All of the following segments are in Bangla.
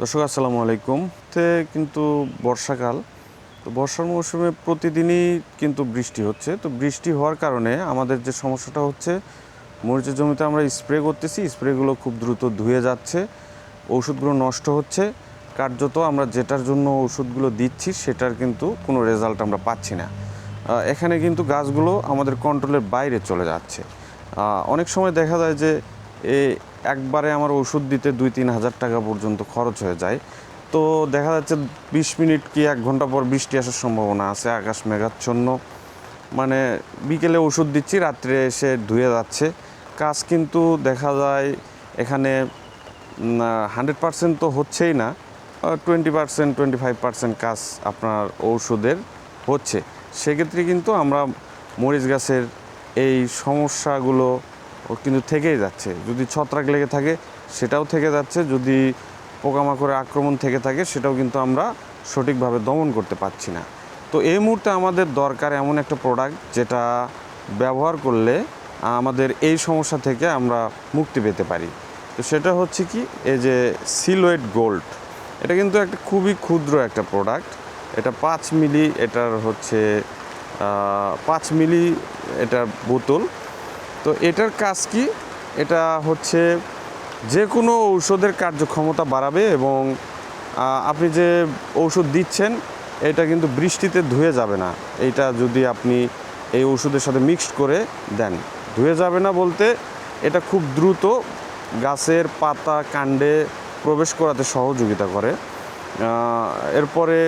দর্শক, আসসালামু আলাইকুম। তে কিন্তু বর্ষাকাল, তো বর্ষার মৌসুমে প্রতিদিনই কিন্তু বৃষ্টি হচ্ছে। তো বৃষ্টি হওয়ার কারণে আমাদের যে সমস্যাটা হচ্ছে, মরিচের জমিতে আমরা স্প্রে করতেছি, স্প্রেগুলো খুব দ্রুত ধুয়ে যাচ্ছে ওষুধগুলো নষ্ট হচ্ছে। কার্যত আমরা যেটার জন্য ওষুধগুলো দিচ্ছি, সেটার কিন্তু কোনো রেজাল্ট আমরা পাচ্ছি না। এখানে কিন্তু গাছগুলো আমাদের কন্ট্রোলের বাইরে চলে যাচ্ছে। অনেক সময় দেখা যায় যে একবারে আমার ওষুধ দিতে দুই তিন হাজার টাকা পর্যন্ত খরচ হয়ে যায়। তো দেখা যাচ্ছে বিশ মিনিট কি এক ঘণ্টা পর বৃষ্টি আসার সম্ভাবনা আছে, আকাশ মেঘাচ্ছন্ন। মানে বিকেলে ওষুধ দিচ্ছি, রাত্রে এসে ধুয়ে যাচ্ছে। কাজ কিন্তু দেখা যায় এখানে হান্ড্রেড পার্সেন্ট তো হচ্ছেই না। Twenty percent, twenty five percent কাজ আপনার ওষুধের হচ্ছে। সেক্ষেত্রে কিন্তু আমরা মরিচ গাছের এই সমস্যাগুলো ও কিন্তু থেকেই যাচ্ছে। যদি ছত্রাক লেগে থাকে, সেটাও থেকে যাচ্ছে। যদি পোকামাকড়ের আক্রমণ থেকে থাকে, সেটাও কিন্তু আমরা সঠিকভাবে দমন করতে পারছি না। তো এই মুহূর্তে আমাদের দরকার এমন একটা প্রোডাক্ট যেটা ব্যবহার করলে আমাদের এই সমস্যা থেকে আমরা মুক্তি পেতে পারি। তো সেটা হচ্ছে কি, এই যে সিলোয়েট গোল্ড এটা কিন্তু একটা খুবই ক্ষুদ্র একটা প্রোডাক্ট এটা পাঁচ মিলি, এটার হচ্ছে পাঁচ মিলি, এটার বোতল। তো এটার কাজ কি? এটা হচ্ছে যে কোনো ঔষধের কার্যক্ষমতা বাড়াবে এবং আপনি যে ঔষধ দিচ্ছেন, এটা কিন্তু বৃষ্টিতে ধুয়ে যাবে না। এইটা যদি আপনি এই ওষুধের সাথে মিক্সড করে দেন। ধুয়ে যাবে না বলতে এটা খুব দ্রুত গাছের পাতা, কাণ্ডে প্রবেশ করাতে সহযোগিতা করে। এরপরে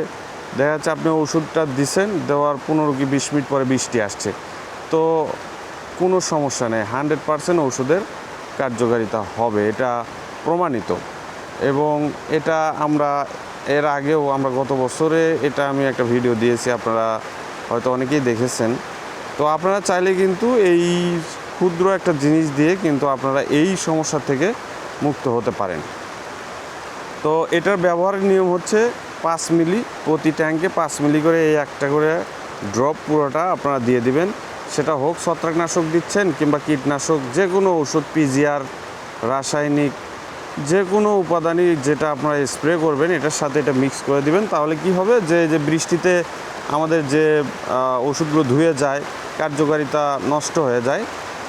দেখা যাচ্ছে আপনি ওষুধটা দিছেন, দেওয়ার পনেরো কি বিশ মিনিট পরে বৃষ্টি আসছে। তো কোনো সমস্যা নেই। হান্ড্রেড পারসেন্ট ওষুধের কার্যকারিতা হবে, এটা প্রমাণিত। এবং এটা আমরা, এর আগেও আমরা গত বছরে এটা আমি একটা ভিডিও দিয়েছি, আপনারা হয়তো অনেকেই দেখেছেন। তো আপনারা চাইলে কিন্তু এই ক্ষুদ্র একটা জিনিস দিয়ে কিন্তু আপনারা এই সমস্যা থেকে মুক্ত হতে পারেন। তো এটার ব্যবহারের নিয়ম হচ্ছে পাঁচ মিলি প্রতি ট্যাঙ্কে পাঁচ মিলি করে এই একটা করে ড্রপ পুরোটা আপনারা দিয়ে দিবেন। সেটা হোক, ছত্রাকনাশক দিচ্ছেন কিংবা কীটনাশক, যে কোনো ওষুধ পিজিআর রাসায়নিক, যে কোনো উপাদানই যেটা আপনারা স্প্রে করবেন, এটার সাথে এটা মিক্স করে দিবেন, তাহলে কি হবে? যে যে বৃষ্টিতে আমাদের যে ওষুধগুলো ধুয়ে যায়, কার্যকারিতা নষ্ট হয়ে যায়,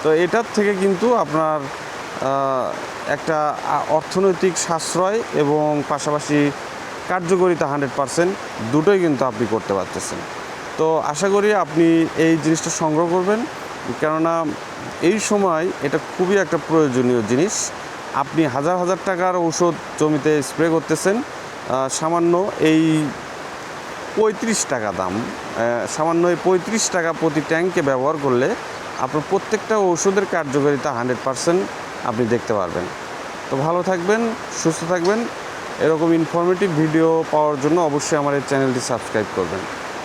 তো এটার থেকে কিন্তু আপনার একটা অর্থনৈতিক সাশ্রয় এবং পাশাপাশি কার্যকরিতা হান্ড্রেড পারসেন্ট দুটোই কিন্তু আপনি করতে পারতেছেন। তো আশা করি আপনি এই জিনিসটা সংগ্রহ করবেন, কেননা এই সময় এটা খুবই একটা প্রয়োজনীয় জিনিস। আপনি হাজার হাজার টাকার ঔষধ জমিতে স্প্রে করতেছেন সামান্য এই পঁয়ত্রিশ টাকা দাম সামান্য এই পঁয়ত্রিশ টাকা প্রতি ট্যাঙ্কে ব্যবহার করলে আপনার প্রত্যেকটা ওষুধের কার্যকারিতা হান্ড্রেড পারসেন্ট আপনি দেখতে পারবেন। তো ভালো থাকবেন, সুস্থ থাকবেন, এরকম ইনফরমেটিভ ভিডিও পাওয়ার জন্য অবশ্যই আমার এই চ্যানেলটি সাবস্ক্রাইব করবেন।